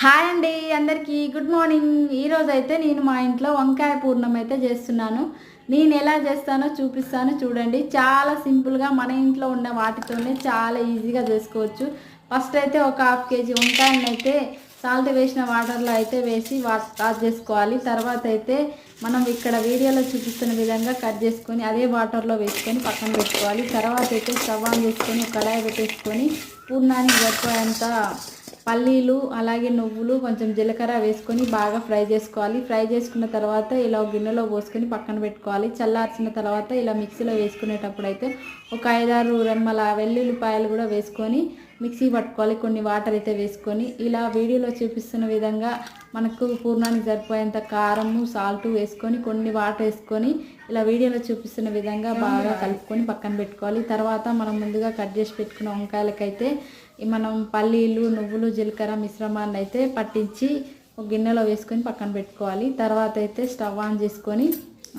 Hi అండి అందరికీ. Good morning. ఈరోజు అయితే నేను మా ఇంట్లో వంకాయ పూర్ణం అయితే చేస్తున్నాను. నేను ఎలా చేస్తానో చూపిస్తాను చూడండి. చాలా సింపుల్గా మన ఇంట్లో ఉన్న వాటితోనే చాలా ఈజీగా చేసుకోవచ్చు. ఫస్ట్ అయితే ఒక హాఫ్ కేజీ వంకాయలను అయితే సాల్ట్ వేసిన వాటర్లో అయితే వేసి వాష్ చేసుకోవాలి. తర్వాత అయితే మనం ఇక్కడ వీడియోలో చూపిస్తున్న విధంగా కట్ చేసుకొని అదే వాటర్లో వేసుకొని పక్కన పెట్టుకోవాలి. తర్వాత అయితే స్టవ్ ఆన్ చేసుకొని కడాయి పెట్టేసుకొని పూర్ణానికి సరిపోయేంత పల్లీలు అలాగే నువ్వులు కొంచెం జీలకర్ర వేసుకొని బాగా ఫ్రై చేసుకోవాలి. ఫ్రై చేసుకున్న తర్వాత ఇలా గిన్నెలో పోసుకొని పక్కన పెట్టుకోవాలి. చల్లార్చిన తర్వాత ఇలా మిక్సీలో వేసుకునేటప్పుడు అయితే ఒక ఐదారు రెమ్మల వెల్లుల్లిపాయలు కూడా వేసుకొని మిక్సీ పట్టుకోవాలి కొన్ని వాటర్ అయితే వేసుకొని. ఇలా వీడియోలో చూపిస్తున్న విధంగా మనకు పూర్ణానికి సరిపోయేంత కారము సాల్ట్ వేసుకొని కొన్ని వాటర్ వేసుకొని ఇలా వీడియోలో చూపిస్తున్న విధంగా బాగా కలుపుకొని పక్కన పెట్టుకోవాలి. తర్వాత మనం ముందుగా కట్ చేసి పెట్టుకున్న వంకాయలకైతే మనం పల్లీలు నువ్వులు జీలకర్ర మిశ్రమాన్ని అయితే పట్టించి ఒక గిన్నెలో వేసుకొని పక్కన పెట్టుకోవాలి. తర్వాత అయితే స్టవ్ ఆన్ చేసుకొని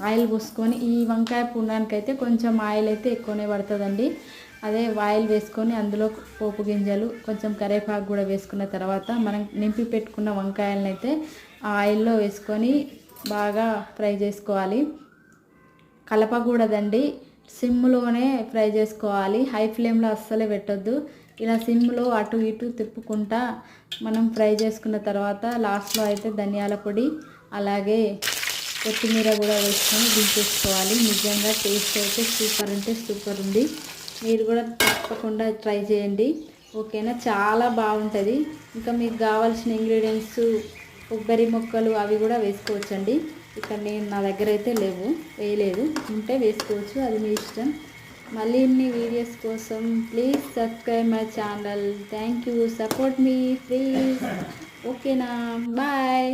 ఆయిల్ పోసుకొని ఈ వంకాయ పూర్ణానికి అయితే కొంచెం ఆయిల్ అయితే ఎక్కువనే పడుతుందండి. అదే ఆయిల్ వేసుకొని అందులో పోపు గింజలు కొంచెం కరివేపాకు కూడా వేసుకున్న తర్వాత మనం నింపి పెట్టుకున్న వంకాయలను అయితే ఆ ఆయిల్లో వేసుకొని బాగా ఫ్రై చేసుకోవాలి. కలపకూడదండి సిమ్లోనే ఫ్రై చేసుకోవాలి. హై ఫ్లేమ్లో అస్సలే పెట్టొద్దు. ఇలా సిమ్లో అటు ఇటు తిప్పుకుంటా మనం ఫ్రై చేసుకున్న తర్వాత లాస్ట్లో అయితే ధనియాల పొడి అలాగే కొత్తిమీర కూడా వేసుకొని దించేసుకోవాలి నిజంగా టేస్ట్ అయితే సూపర్ అంటే సూపర్ ఉంది. మీరు కూడా తప్పకుండా ట్రై చేయండి. ఓకేనా? చాలా బాగుంటుంది. ఇంకా మీకు కావాల్సిన ఇంగ్రీడియంట్స్ కొబ్బరి మొక్కలు అవి కూడా వేసుకోవచ్చండి. ఇక్కడ నేను నా దగ్గర అయితే లేవు వేయలేదు. ఉంటే వేసుకోవచ్చు అది మీ ఇష్టం. మళ్ళీ ఇన్ని వీడియోస్ కోసం please subscribe my channel. Thank you. Support me please. ఓకేనా? బాయ్.